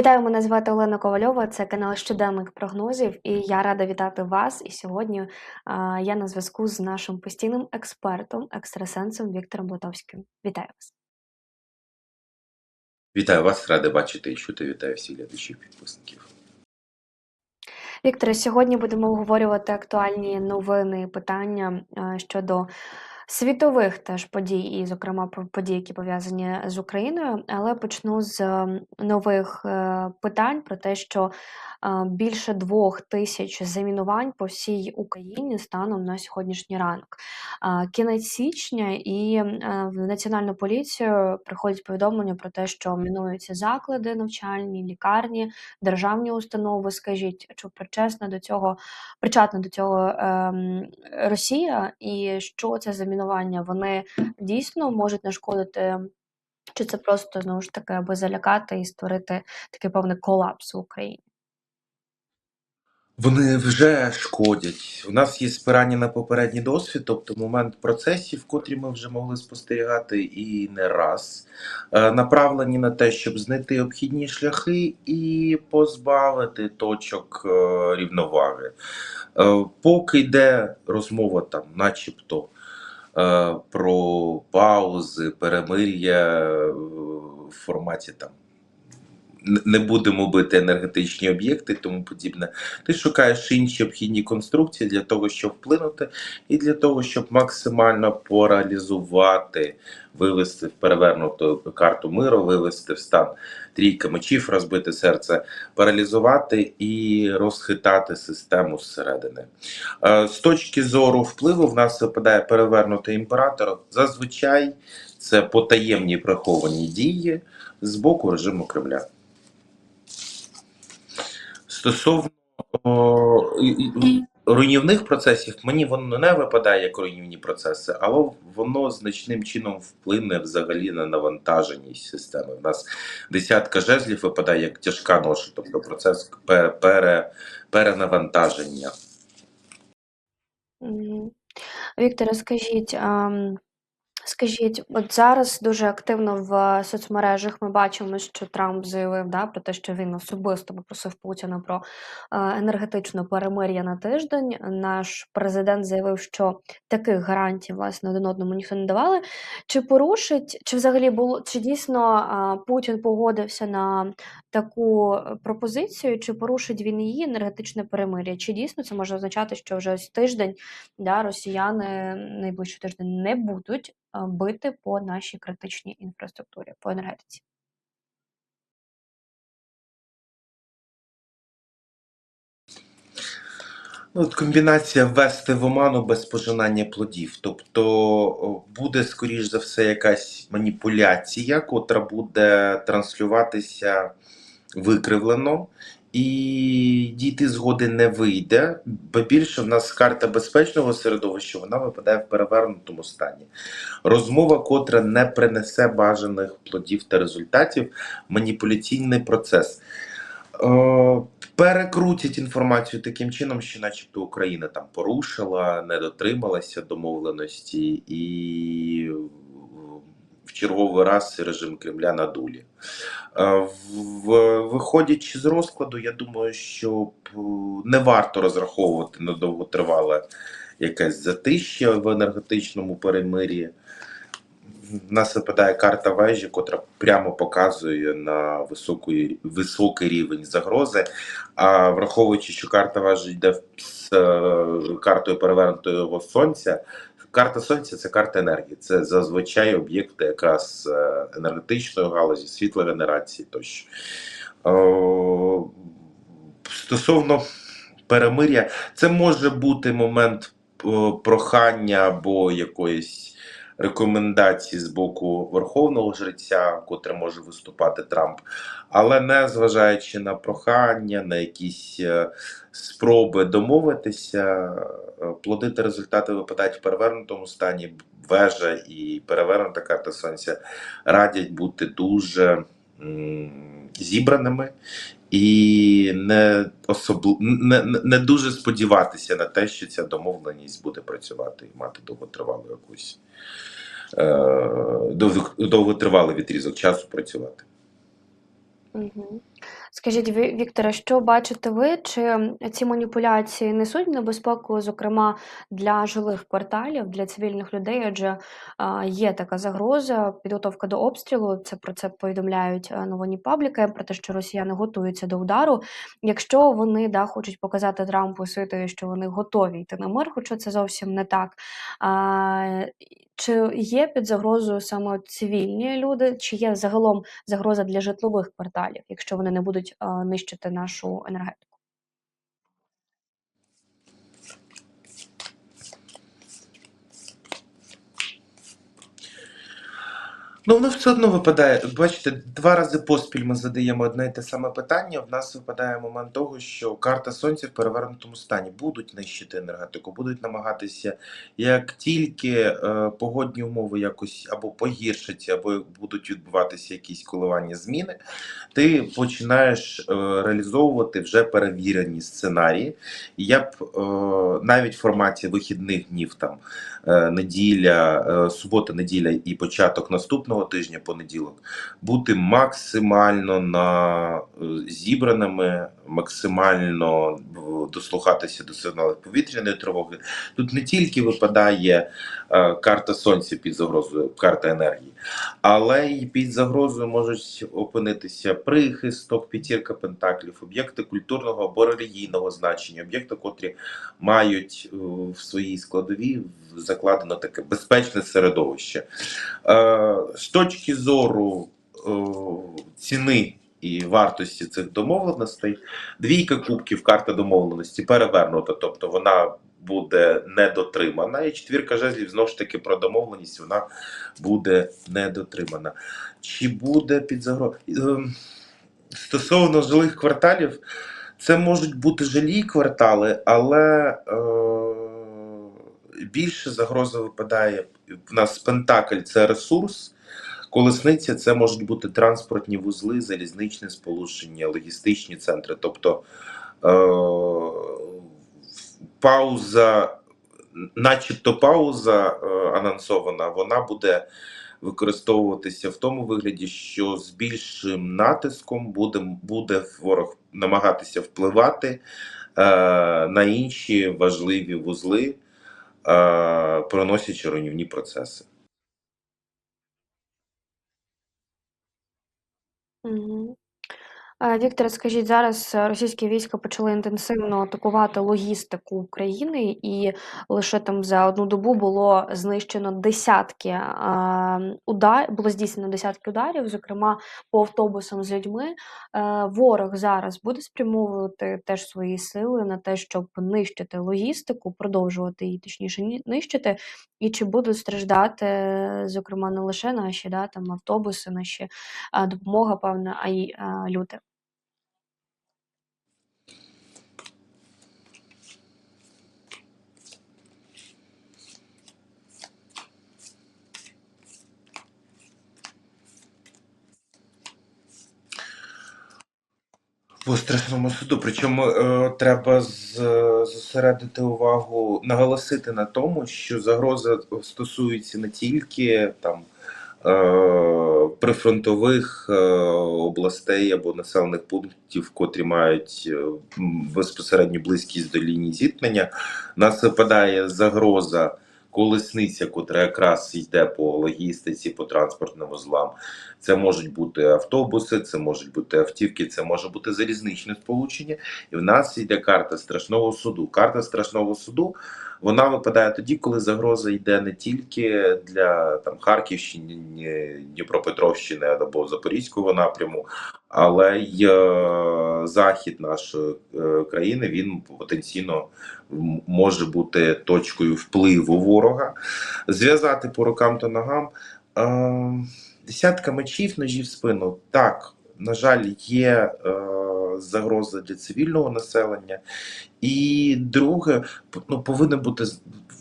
Вітаю, мене звати Олена Ковальова. Це канал щоденних прогнозів, і я рада вітати вас. І сьогодні а, я на зв'язку з нашим постійним експертом, екстрасенсом Віктором Блатовським. Вітаю вас. Вітаю вас, радий бачити і чути. Вітаю всіх глядачів підписників. Вікторе, сьогодні будемо обговорювати актуальні новини і питання щодо світових теж подій, і, зокрема, про події, які пов'язані з Україною. Але почну з нових е, питань про те, що е, більше двох тисяч замінувань по всій Україні станом на сьогоднішній ранок. Кінець січня і е, в Національну поліцію приходять повідомлення про те, що мінуються заклади навчальні, лікарні, державні установи. Скажіть, чи причесна до цього причетна до цього ем, Росія, і що це за мінування? Вони дійсно можуть нашкодити, чи це просто знову ж таки, аби залякати і створити такий певний колапс в Україні? Вони вже шкодять. У нас є спирання на попередній досвід, тобто момент процесів, котрі ми вже могли спостерігати і не раз, е, направлені на те, щоб знайти обхідні шляхи і позбавити точок е, рівноваги. Е, Поки йде розмова там, начебто, про паузи, перемир'я е, в форматі там. Не будемо бити енергетичні об'єкти тому подібне. Ти шукаєш інші обхідні конструкції для того, щоб вплинути, і для того, щоб максимально паралізувати, вивести в перевернуту карту миру, вивести в стан трійка мечів, розбити серце, паралізувати і розхитати систему зсередини. Е, З точки зору впливу, в нас випадає перевернутий імператор. Зазвичай це потаємні приховані дії з боку режиму Кремля. Стосовно о, і- руйнівних процесів, мені воно не випадає як руйнівні процеси, але воно значним чином вплине взагалі на навантаженість системи. У нас десятка жезлів випадає як тяжка ноша, тобто процес пе- пере, перенавантаження. Мгм. Вікторе, скажіть, ам, скажіть, от зараз дуже активно в соцмережах ми бачимо, що Трамп заявив да, про те, що він особисто попросив Путіна про е, енергетичне перемир'я на тиждень. Наш президент заявив, що таких гарантій власне один одному ніхто не давали. Чи порушить, чи взагалі було чи дійсно а, Путін погодився на таку е, пропозицію, чи порушить він її енергетичне перемир'я? Чи дійсно це може означати, що вже ось тиждень да, росіяни найближчий тиждень не будуть е, бити по нашій критичній інфраструктурі, по енергетиці? Ну, от комбінація ввести в оману без пожинання плодів. Тобто буде, скоріш за все, якась маніпуляція, котра буде транслюватися викривлено, і дійти згоди не вийде. Бо більше в нас карта безпечного середовища вона випадає в перевернутому стані. Розмова, котра не принесе бажаних плодів та результатів, маніпуляційний процес. Е, перекрутять інформацію таким чином, що, начебто, Україна там порушила, не дотрималася домовленості, і черговий раз режим Кремля на дулі. Е, Виходячи з розкладу, я думаю, що е, не варто розраховувати на довготривале якесь затища в енергетичному перемир'ї. В нас випадає карта вежі, котра прямо показує на високий, високий рівень загрози. А враховуючи, що карта вежі йде з е, картою перевернутого сонця, карта сонця це карта енергії. Це зазвичай об'єкти якраз е, енергетичної галузі, світлогенерації тощо. Е, Стосовно перемир'я, це може бути момент е, прохання або якоїсь рекомендації з боку верховного жреця, котре може виступати Трамп, але не зважаючи на прохання, на якісь е, спроби домовитися, е, плоди та результати випадають в перевернутому стані. Вежа і перевернута карта сонця радять бути дуже м, зібраними і не особл... не, не- не дуже сподіватися на те, що ця домовленість буде працювати і мати довготривалу якусь е, довготривалий відрізок часу працювати. Скажіть, Ві- Вікторе, що бачите ви? Чи ці маніпуляції несуть небезпеку, зокрема для жилих кварталів, для цивільних людей? Адже а, є така загроза, підготовка до обстрілу. Це про це повідомляють е, новинні пабліки, про те, що росіяни готуються до удару. Якщо вони да, хочуть показати Трампу і світові, що вони готові йти на мир, хоча це зовсім не так. А, чи є під загрозою саме цивільні люди, чи є загалом загроза для житлових кварталів, якщо вони не будуть е, нищити нашу енергетику? Ну, воно все одно випадає. Бачите, два рази поспіль ми задаємо одне і те саме питання. В нас випадає момент того, що карта сонця в перевернутому стані будуть нищити енергетику, будуть намагатися, як тільки е, погодні умови якось або погіршаться, або будуть відбуватися якісь коливання зміни, ти починаєш е, реалізовувати вже перевірені сценарії. Я б е, навіть в форматі вихідних днів там е, неділя, е, субота, неділя і початок наступного тижня, понеділок, бути максимально на е, зібраними, максимально дослухатися до сигналів повітряної тривоги. Тут не тільки випадає е, карта сонця під загрозою, карта енергії, але й під загрозою можуть опинитися прихисток, п'ятірка пентаклів, об'єкти культурного або релігійного значення, об'єкти, котрі мають е, в своїй складовій закладено таке безпечне середовище. Е, З точки зору е, ціни і вартості цих домовленостей, двійка кубків, карта домовленості перевернута, тобто вона буде недотримана. І четвірка жезлів знову ж таки про домовленість вона буде недотримана. Чи буде під загрозою? Стосовно жилих кварталів, це можуть бути жилі квартали, але е, більше загроза випадає. В нас Пентакль це ресурс, колесниця це можуть бути транспортні вузли, залізничне сполучення, логістичні центри. Тобто е, пауза, начебто пауза е, анонсована, вона буде використовуватися в тому вигляді, що з більшим натиском буде, буде ворог намагатися впливати е, на інші важливі вузли, е, проносячи руйнівні процеси. Мгм. Е, Вікторе, скажіть, зараз е, російські війська почали інтенсивно атакувати логістику України, і лише там за одну добу було знищено десятки удар, було здійснено десятки ударів, зокрема по автобусам з людьми. Е, Ворог зараз буде спрямовувати теж свої сили на те, щоб нищити логістику, продовжувати її точніше ні- нищити. І чи будуть страждати, е, зокрема, не лише наші да, там автобуси, наші допомога, певна, а й люди. По страшному суду. Причому е, треба з, зосередити увагу, наголосити на тому, що загроза стосується не тільки там е, прифронтових е, областей або населених пунктів, котрі мають е, безпосередню близькість до лінії зіткнення. Нас випадає загроза. Колесниця, котра якраз йде по логістиці, по транспортним вузлам, це можуть бути автобуси, це можуть бути автівки, це може бути залізничне сполучення. І в нас йде карта страшного суду. Карта страшного суду вона випадає тоді, коли загроза йде не тільки для там Харківщини, Дніпропетровщини або Запорізького напряму, але й е, захід нашої е, країни він потенційно може бути точкою впливу ворога. Зв'язати по рукам та ногам. Е, Десятка мечів, ножів в спину. Так, на жаль, є е, загроза для цивільного населення. І друге, ну, повинен бути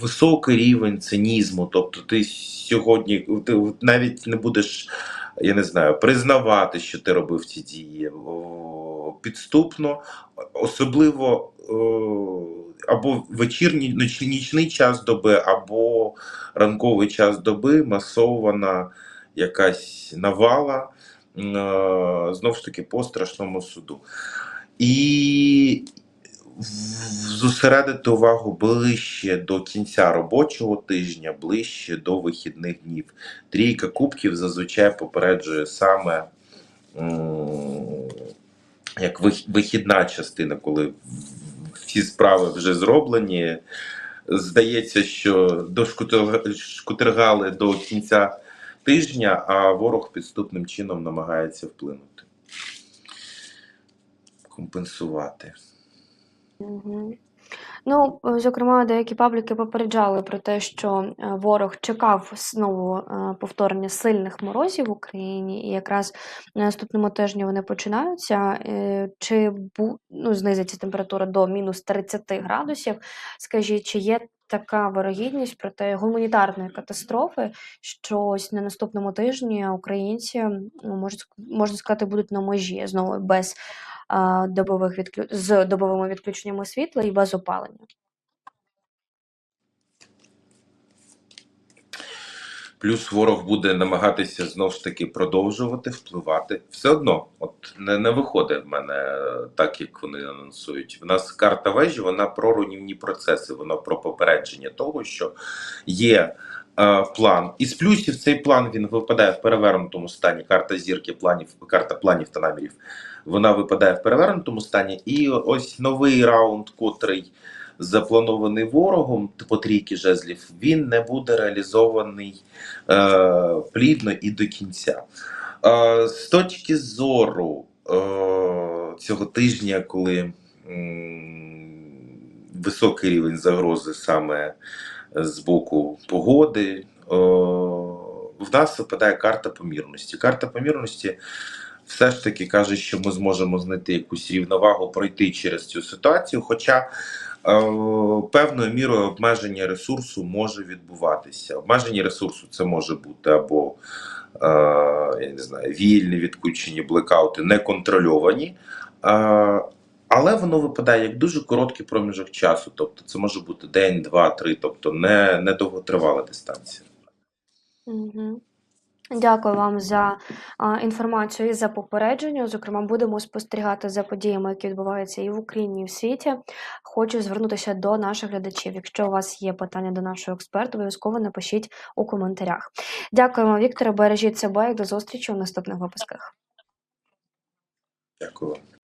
високий рівень цинізму. Тобто, ти сьогодні ти навіть не будеш, я не знаю, признавати, що ти робив ці дії підступно, особливо. Або вечірній ноч- нічний час доби, або ранковий час доби масована якась навала знову ж таки по страшному суду. І зосередити увагу ближче до кінця робочого тижня, ближче до вихідних днів. Трійка кубків зазвичай попереджує саме як вихідна частина, коли всі справи вже зроблені. Здається, що дошкутергали до кінця тижня, а ворог підступним чином намагається вплинути, компенсувати. Мгм. Ну, е, зокрема, деякі пабліки попереджали про те, що е, ворог чекав знову е, повторення сильних морозів в Україні, і якраз на наступному тижні вони починаються. Чи ну, знизиться температура до мінус 30 градусів? Скажіть, чи є така вирогідність проти гуманітарної катастрофи, що ось на наступному тижні українці ну, можна, сказати, будуть на межі знову без добових відклю... з добовими відключеннями світла і без опалення. Плюс ворог буде намагатися знов ж таки продовжувати впливати. Все одно, от не, не виходить в мене так, як вони анонсують. В нас карта вежі, вона про руйнівні процеси, вона про попередження того, що є е, план. Із плюсів цей план він випадає в перевернутому стані. Карта зірки планів, карта планів та намірів. Вона випадає в перевернутому стані. І ось новий раунд, котрий запланований ворогом по трійки жезлів, він не буде реалізований е, плідно і до кінця. Е, з точки зору е, цього тижня, коли м, високий рівень загрози саме з боку погоди, е, в нас випадає карта помірності. Карта помірності все ж таки каже, що ми зможемо знайти якусь рівновагу, пройти через цю ситуацію. Хоча е, певною мірою обмеження ресурсу може відбуватися. Обмеження ресурсу це може бути або е, я не знаю, вільні відключені блекаути, неконтрольовані. Але воно випадає як дуже короткий проміжок часу. Тобто це може бути день, два, три, тобто не, не довготривала дистанція. Угу. Дякую вам за а, інформацію і за попередження. Зокрема, будемо спостерігати за подіями, які відбуваються і в Україні, і в світі. Хочу звернутися до наших глядачів. Якщо у вас є питання до нашого експерта, обов'язково напишіть у коментарях. Дякуємо, Вікторе. Бережіть себе і до зустрічі у наступних випусках. Дякую. вам.